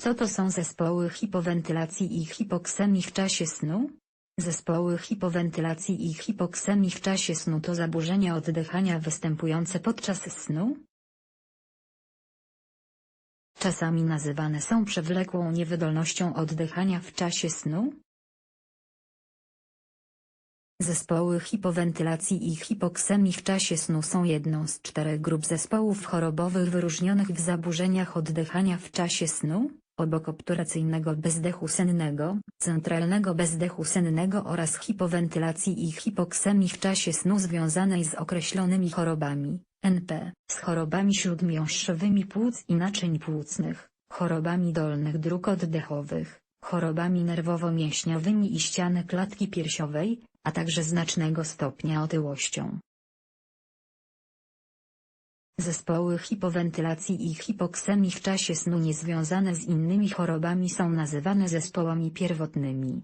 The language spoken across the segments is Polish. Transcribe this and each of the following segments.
Co to są zespoły hipowentylacji i hipoksemii w czasie snu? Zespoły hipowentylacji i hipoksemii w czasie snu to zaburzenia oddychania występujące podczas snu. Czasami nazywane są przewlekłą niewydolnością oddychania w czasie snu. Zespoły hipowentylacji i hipoksemii w czasie snu są jedną z czterech grup zespołów chorobowych wyróżnionych w zaburzeniach oddychania w czasie snu, obok obturacyjnego bezdechu sennego, centralnego bezdechu sennego oraz hipowentylacji i hipoksemii w czasie snu związanej z określonymi chorobami, NP, z chorobami śródmiąższowymi płuc i naczyń płucnych, chorobami dolnych dróg oddechowych, chorobami nerwowo-mięśniowymi i ściany klatki piersiowej, a także znacznego stopnia otyłością. Zespoły hipowentylacji i hipoksemii w czasie snu niezwiązane z innymi chorobami są nazywane zespołami pierwotnymi.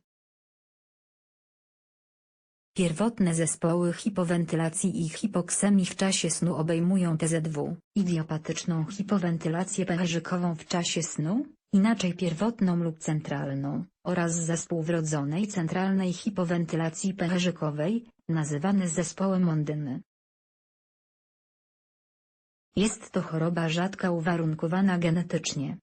Pierwotne zespoły hipowentylacji i hipoksemii w czasie snu obejmują TZW, idiopatyczną hipowentylację pęcherzykową w czasie snu, inaczej pierwotną lub centralną, oraz zespół wrodzonej centralnej hipowentylacji pęcherzykowej, nazywany zespołem Ondyny. Jest to choroba rzadka uwarunkowana genetycznie.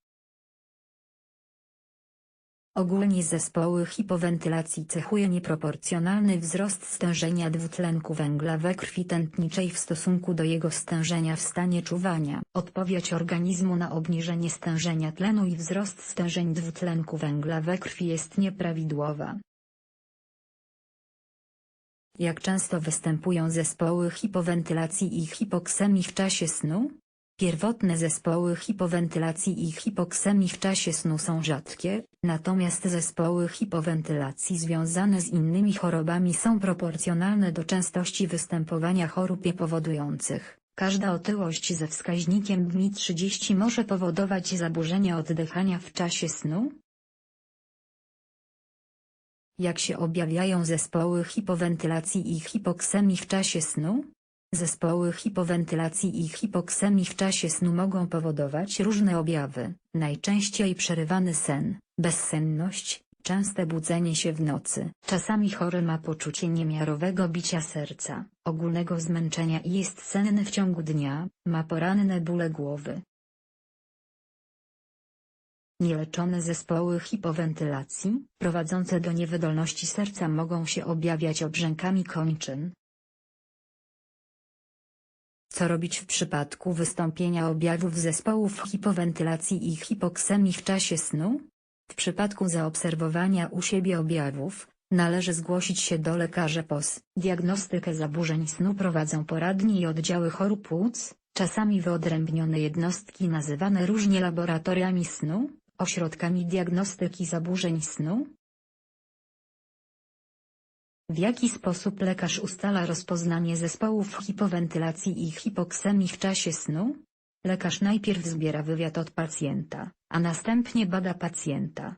Ogólnie zespoły hipowentylacji cechuje nieproporcjonalny wzrost stężenia dwutlenku węgla we krwi tętniczej w stosunku do jego stężenia w stanie czuwania. Odpowiedź organizmu na obniżenie stężenia tlenu i wzrost stężeń dwutlenku węgla we krwi jest nieprawidłowa. Jak często występują zespoły hipowentylacji i hipoksemii w czasie snu? Pierwotne zespoły hipowentylacji i hipoksemii w czasie snu są rzadkie, natomiast zespoły hipowentylacji związane z innymi chorobami są proporcjonalne do częstości występowania chorób je powodujących. Każda otyłość ze wskaźnikiem dni 30 może powodować zaburzenia oddychania w czasie snu, jak się objawiają zespoły hipowentylacji i hipoksemii w czasie snu? Zespoły hipowentylacji i hipoksemii w czasie snu mogą powodować różne objawy, najczęściej przerywany sen, bezsenność, częste budzenie się w nocy. Czasami chory ma poczucie niemiarowego bicia serca, ogólnego zmęczenia i jest senny w ciągu dnia, ma poranne bóle głowy, Nieleczone zespoły hipowentylacji, prowadzące do niewydolności serca mogą się objawiać obrzękami kończyn. Co robić w przypadku wystąpienia objawów zespołów hipowentylacji i hipoksemii w czasie snu? W przypadku zaobserwowania u siebie objawów, należy zgłosić się do lekarza POS. Diagnostykę zaburzeń snu prowadzą poradnie i oddziały chorób płuc, czasami wyodrębnione jednostki nazywane różnie laboratoriami snu, ośrodkami diagnostyki zaburzeń snu? W jaki sposób lekarz ustala rozpoznanie zespołów hipowentylacji i hipoksemii w czasie snu? Lekarz najpierw zbiera wywiad od pacjenta, a następnie bada pacjenta.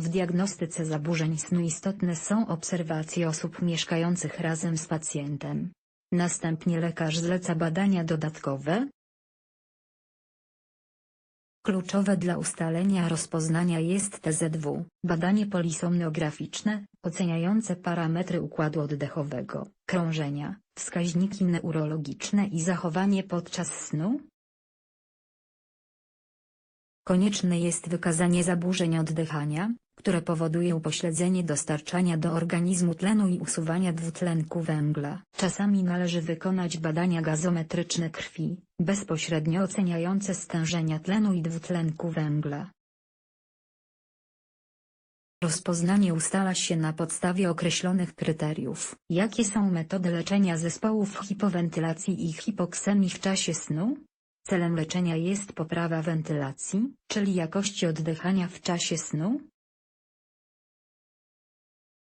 W diagnostyce zaburzeń snu istotne są obserwacje osób mieszkających razem z pacjentem. Następnie lekarz zleca badania dodatkowe, Kluczowe dla ustalenia rozpoznania jest TZW, badanie polisomnograficzne, oceniające parametry układu oddechowego, krążenia, wskaźniki neurologiczne i zachowanie podczas snu. Konieczne jest wykazanie zaburzeń oddychania, które powodują pośledzenie dostarczania do organizmu tlenu i usuwania dwutlenku węgla. Czasami należy wykonać badania gazometryczne krwi, bezpośrednio oceniające stężenia tlenu i dwutlenku węgla. Rozpoznanie ustala się na podstawie określonych kryteriów. Jakie są metody leczenia zespołów hipowentylacji i hipoksemii w czasie snu? Celem leczenia jest poprawa wentylacji, czyli jakości oddychania w czasie snu,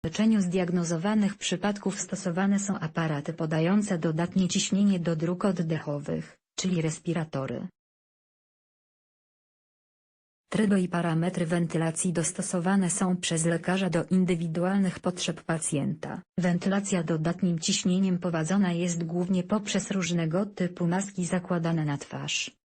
leczeniu zdiagnozowanych przypadków stosowane są aparaty podające dodatnie ciśnienie do dróg oddechowych, czyli respiratory. Tryby i parametry wentylacji dostosowane są przez lekarza do indywidualnych potrzeb pacjenta. Wentylacja dodatnim ciśnieniem prowadzona jest głównie poprzez różnego typu maski zakładane na twarz.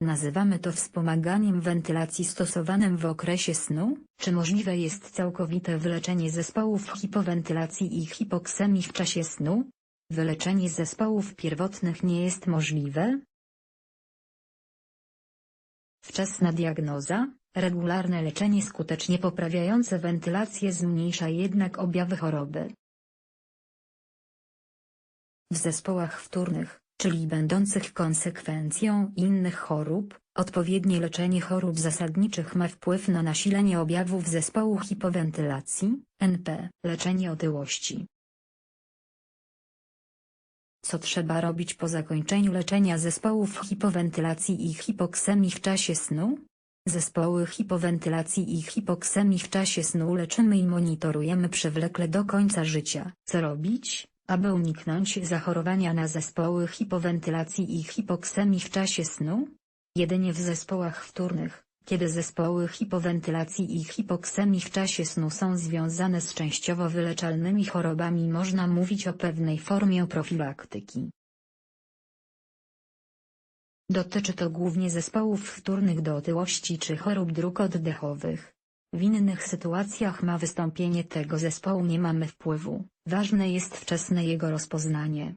Nazywamy to wspomaganiem wentylacji stosowanym w okresie snu. Czy możliwe jest całkowite wyleczenie zespołów hipowentylacji i hipoksemii w czasie snu? Wyleczenie zespołów pierwotnych nie jest możliwe. Wczesna diagnoza, regularne leczenie skutecznie poprawiające wentylację zmniejsza jednak objawy choroby. W zespołach wtórnych, czyli będących konsekwencją innych chorób, odpowiednie leczenie chorób zasadniczych ma wpływ na nasilenie objawów zespołu hipowentylacji, NP, leczenie otyłości. Co trzeba robić po zakończeniu leczenia zespołów hipowentylacji i hipoksemii w czasie snu? Zespoły hipowentylacji i hipoksemii w czasie snu leczymy i monitorujemy przewlekle do końca życia. Co robić, aby uniknąć zachorowania na zespoły hipowentylacji i hipoksemii w czasie snu? Jedynie w zespołach wtórnych, kiedy zespoły hipowentylacji i hipoksemii w czasie snu są związane z częściowo wyleczalnymi chorobami można mówić o pewnej formie profilaktyki. Dotyczy to głównie zespołów wtórnych do otyłości czy chorób dróg oddechowych. W innych sytuacjach na wystąpienie tego zespołu nie mamy wpływu, ważne jest wczesne jego rozpoznanie.